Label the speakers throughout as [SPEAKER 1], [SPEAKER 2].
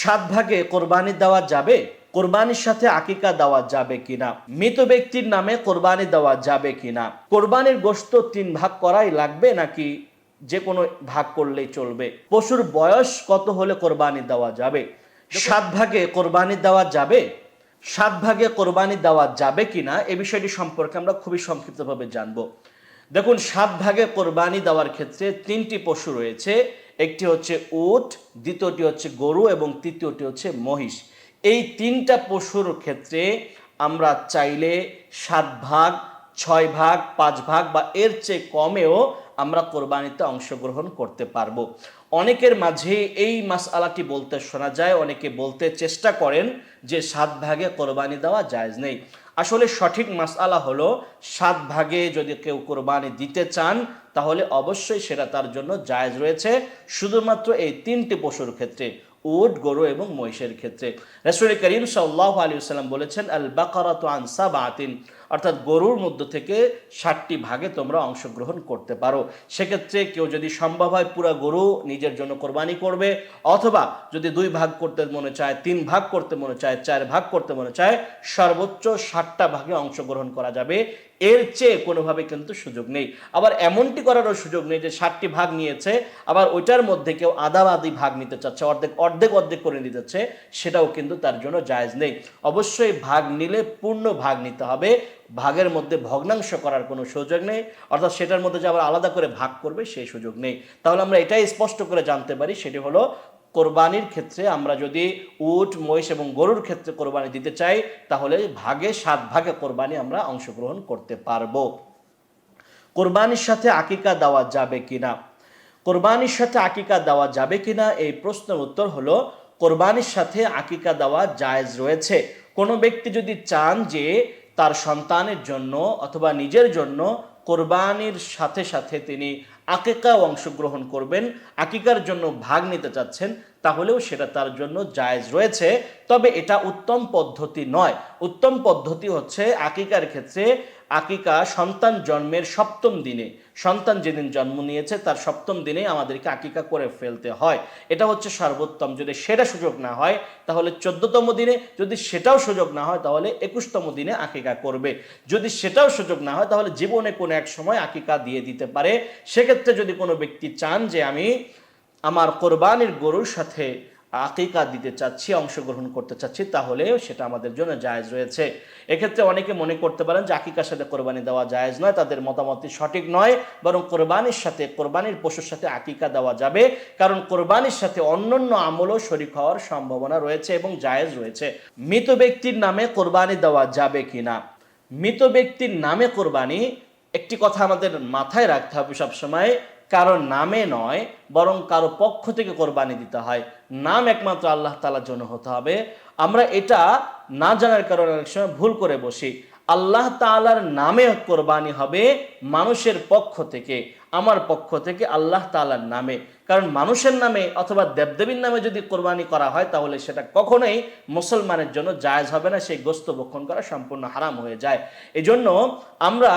[SPEAKER 1] সাত ভাগে কোরবানি দেওয়া যাবে, কোরবানির সাথে আকিকা দেওয়া যাবে কিনা, মৃত ব্যক্তির নামে কোরবানি দেওয়া যাবে কিনা, কোরবানির গোশত তিন ভাগ করাই লাগবে নাকি যে কোনো ভাগ করলেই চলবে? পশুর বয়স কত হলে কোরবানি দেওয়া যাবে? সাত ভাগে কোরবানি দেওয়া যাবে, সাত ভাগে কোরবানি দেওয়া যাবে কিনা, এ বিষয়টি সম্পর্কে আমরা খুবই সংক্ষিপ্তভাবে জানব। দেখুন, সাত ভাগে কোরবানি দেওয়ার ক্ষেত্রে তিনটি পশু রয়েছে। একটি হচ্ছে উট, দ্বিতীয়টি হচ্ছে গরু এবং তৃতীয়টি হচ্ছে মহিষ। এই তিনটা পশুর ক্ষেত্রে আমরা চাইলে সাত ভাগ, ছয় ভাগ, পাঁচ ভাগ বা এর চেয়ে কমেও আমরা কোরবানিতে অংশগ্রহণ করতে পারব। অনেকের মাঝে এই মাসআলাটি বলতে শোনা যায়, অনেকে বলতে চেষ্টা করেন যে সাত ভাগে কোরবানি দেওয়া জায়েজ নেই। আসলে সঠিক মাসালা হলো সাত ভাগে যদি কেউ কোরবানি দিতে চান, তাহলে অবশ্যই সেটা তার জন্য জায়জ রয়েছে। শুধুমাত্র এই তিনটি পশুর ক্ষেত্রে, উট, গরু এবং মহিষের ক্ষেত্রে। রসুল করিম সাল্লাহ আলী সাল্লাম বলেছেন আল বাকারাত আনসা বাতিন অর্থাৎ গরুর মধ্য থেকে ষাটটি ভাগে তোমরা অংশগ্রহণ করতে পারো। সেক্ষেত্রে কেউ যদি সম্ভব হয় পুরো গরু নিজের জন্য কোরবানি করবে, অথবা যদি দুই ভাগ করতে মনে চায়, তিন ভাগ করতে মনে চায়, চার ভাগ করতে মনে চায়, সর্বোচ্চ ষাটটা ভাগে অংশগ্রহণ করা যাবে। এর চেয়ে কোনোভাবে কিন্তু সুযোগ নেই। আবার এমনটি করারও সুযোগ নেই যে ষাটটি ভাগ নিয়েছে, আবার ওইটার মধ্যে কেউ আধি ভাগ নিতে চাচ্ছে, অর্ধেক অর্ধেক অর্ধেক করে নিতে চাচ্ছে, সেটাও কিন্তু তার জন্য জায়েজ নেই। অবশ্যই ভাগ নিলে পূর্ণ ভাগ নিতে হবে। ভাগের মধ্যে ভগ্নাংশ করার কোনো সুযোগ নেই, অর্থাৎ সেটার মধ্যে যে আবার আলাদা করে ভাগ করবে সেই সুযোগ নেই। তাহলে আমরা এটাই স্পষ্ট করে জানতে পারি, সেটি হলো কোরবানির ক্ষেত্রে আমরা যদি উট, মহিষ এবং গরুর ক্ষেত্রে কোরবানি দিতে চাই, তাহলে ভাগে সাত ভাগে কোরবানি আমরা অংশগ্রহণ করতে পারব। কোরবানির সাথে আকিকা দেওয়া যাবে কিনা? কোরবানির সাথে আকিকা দেওয়া যাবে কিনা? এই প্রশ্নের উত্তর হলো, কোরবানির সাথে আকিকা দেওয়া জায়েজ রয়েছে। কোনো ব্যক্তি যদি চান যে তার সন্তানের জন্য অথবা নিজের জন্য কোরবানির সাথে সাথে তিনি আকিকাও অংশগ্রহণ করবেন, আকিকার জন্য ভাগ নিতে চাচ্ছেন, তাহলেও সেটা তার জন্য জায়েজ রয়েছে। তবে এটা উত্তম পদ্ধতি নয়। উত্তম পদ্ধতি হচ্ছে আকিকার ক্ষেত্রে আকিকা সন্তান জন্মের সপ্তম দিনে, সন্তান যেদিন জন্ম নিয়েছে তার সপ্তম দিনে আমাদেরকে আকিকা করে ফেলতে হয়। এটা হচ্ছে সর্বোত্তম। যদি সেটা সুযোগ না হয়, তাহলে চোদ্দতম দিনে, যদি সেটাও সুযোগ না হয়, তাহলে একুশতম দিনে আকিকা করবে। যদি সেটাও সুযোগ না হয়, তাহলে জীবনে কোনো এক সময় আকিকা দিয়ে দিতে পারে। সেক্ষেত্রে যদি কোনো ব্যক্তি চান যে আমি আমার কোরবানির গরুর সাথে আকিকা দিতে চাচ্ছি, অংশগ্রহণ করতে চাচ্ছি, তাহলে সেটা আমাদের জন্য জায়েজ রয়েছে। এক্ষেত্রে অনেকে মনে করতে পারেন যে আকিকার সাথে কোরবানি দেওয়া জায়েজ নয়, তাদের মতামতটি সঠিক নয়, বরং কোরবানির সাথে, কোরবানির পশুর সাথে আকিকা দেওয়া যাবে, কারণ কোরবানির সাথে অন্যান্য আমলও শরিক হওয়ার সম্ভাবনা রয়েছে এবং জায়েজ রয়েছে। মৃত ব্যক্তির নামে কোরবানি দেওয়া যাবে কিনা? মৃত ব্যক্তির নামে কোরবানি একটি কথা আমাদের মাথায় রাখতে হবে সবসময় কারও নামে নয়, বরং কারও পক্ষ থেকে কোরবানি দিতে হয়। নাম একমাত্র আল্লাহ তালার জন্য হতে হবে। আমরা এটা না জানার কারণে অনেক সময় ভুল করে বসি। আল্লাহ তালার নামে কোরবানি হবে মানুষের পক্ষ থেকে, আমার পক্ষ থেকে আল্লাহ তালার নামে। কারণ মানুষের নামে অথবা দেবদেবীর নামে যদি কোরবানি করা হয়, তাহলে সেটা কখনোই মুসলমানের জন্য জায়েজ হবে না, সেই গোস্ত ভক্ষণ করা সম্পূর্ণ হারাম হয়ে যায়। এজন্য আমরা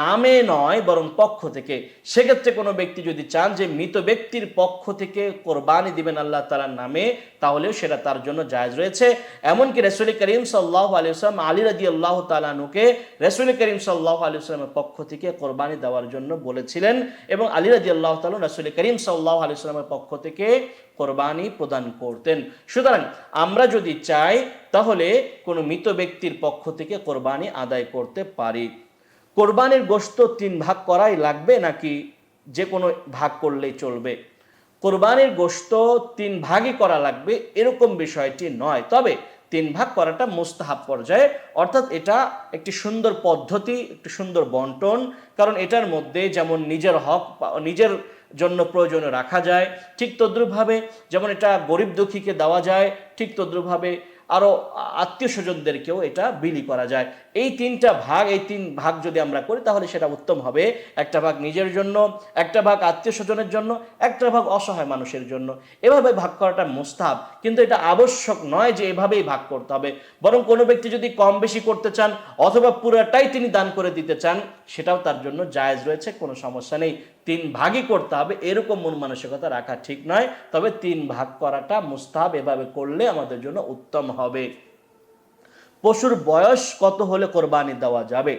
[SPEAKER 1] নামে নয়, বরং পক্ষ থেকে, সেক্ষেত্রে কোনো ব্যক্তি যদি চান যে মৃত ব্যক্তির পক্ষ থেকে কোরবানি দিবেন আল্লাহ তালার নামে, তাহলেও সেটা তার জন্য জায়েজ রয়েছে। এমনকি রসুল করিম সাল্লাহ আলিয়াল্লাম আলী রাজি আল্লাহ তালানুকে রসুল করিম সাল্লাহ আলিয়াল্লামের পক্ষ থেকে কোরবানি দেওয়ার জন্য বলেছিলেন এবং আলী রাজি আল্লাহ তালু রসুল করিম সাল্লাহ আলিয়াল্লামের পক্ষ থেকে কোরবানি প্রদান করতেন। সুতরাং আমরা যদি চাই, তাহলে কোনো মৃত ব্যক্তির পক্ষ থেকে কোরবানি আদায় করতে পারি। কোরবানির গোশত তিন ভাগ করাই লাগবে নাকি যে কোনো ভাগ করলেই চলবে? কোরবানির গোশত তিন ভাগই করা লাগবে, এরকম বিষয়টি নয়। তবে তিন ভাগ করাটা মুস্তাহাব পর্যায়ে, অর্থাৎ এটা একটি সুন্দর পদ্ধতি, একটি সুন্দর বন্টন, কারণ এটার মধ্যে যেমন নিজের হক, নিজের জন্য প্রয়োজনে রাখা যায়। ঠিক তদ্রুপভাবে যেমন এটা গরিব দুঃখীকে দেওয়া যায়, ঠিক তদ্রুপভাবে আরও আত্মীয় স্বজনদেরকেও এটা বিলি করা যায়। এই তিনটা ভাগ, এই তিন ভাগ যদি আমরা করি, তাহলে সেটা উত্তম হবে। একটা ভাগ নিজের জন্য, একটা ভাগ আত্মীয় স্বজনের জন্য, একটা ভাগ অসহায় মানুষের জন্য। এভাবে ভাগ করাটা মুস্তাহাব। কিন্তু এটা আবশ্যক নয় যে এভাবেই ভাগ করতে হবে। বরং কোনো ব্যক্তি যদি কম বেশি করতে চান, অথবা পুরোটাই তিনি দান করে দিতে চান, সেটাও তার জন্য জায়েজ রয়েছে, কোনো সমস্যা নেই। তিন ভাগই করতে হবে, এরকম মন মানসিকতা রাখা ঠিক নয়। তবে তিন ভাগ করাটা মুস্তাহাব এভাবে করলে আমাদের জন্য উত্তম হবে। পশুর বয়স কত হলে কোরবানি দেওয়া যাবে?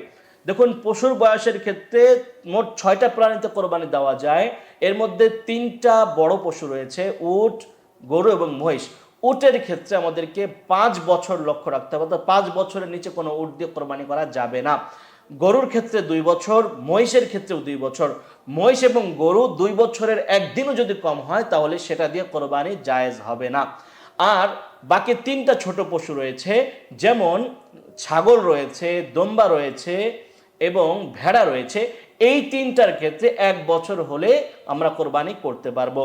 [SPEAKER 1] দেখুন, পশুর বয়সের ক্ষেত্রে মোট ছয়টা প্রাণীতে কোরবানি দেওয়া যায়। এর মধ্যে তিনটা বড় পশু রয়েছে, উট, গরু এবং মহিষ। উটের ক্ষেত্রে আমাদেরকে পাঁচ বছর লক্ষ্য রাখতে হবে, অর্থাৎ পাঁচ বছরের নিচে কোনো উট দিয়ে কোরবানি করা যাবে না। গরুর ক্ষেত্রে দুই বছর, মহিষের ক্ষেত্রেও দুই বছর। মহিষ এবং গরু দুই বছরের একদিনও যদি কম হয়, তাহলে সেটা দিয়ে কোরবানি জায়েজ হবে না। আর বাকি তিনটা ছোট পশু রয়েছে, যেমন ছাগল রয়েছে, দম্বা রয়েছে এবং ভেড়া রয়েছে। এই তিনটার ক্ষেত্রে এক বছর হলে আমরা কোরবানি করতে পারব।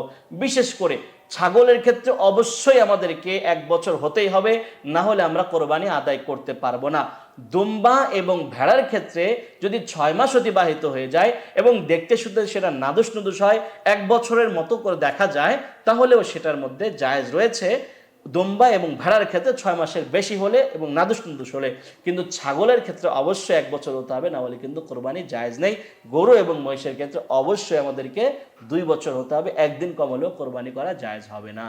[SPEAKER 1] বিশেষ করে ছাগলের ক্ষেত্রে অবশ্যই আমাদেরকে এক বছর হতেই হবে, না হলে আমরা কোরবানি আদায় করতে পারব না। দুম্বা এবং ভেড়ার ক্ষেত্রে যদি ছয় মাস অতিবাহিত হয়ে যায় এবং দেখতে শুধু সেটা নাদুস নুদুস হয়, এক বছরের মতো করে দেখা যায়, তাহলেও সেটার মধ্যে জায়েজ রয়েছে। দুম্বা এবং ভেড়ার ক্ষেত্রে ছয় মাসের বেশি হলে এবং নাদুস নুদুস হলে কিন্তু ছাগলের ক্ষেত্রে অবশ্যই এক বছর হতে হবে, না হলে কিন্তু কোরবানি জায়জ নেই। গরু এবং মহিষের ক্ষেত্রে অবশ্যই আমাদেরকে দুই বছর হতে হবে, একদিন কম হলেও কোরবানি করা জায়জ হবে না।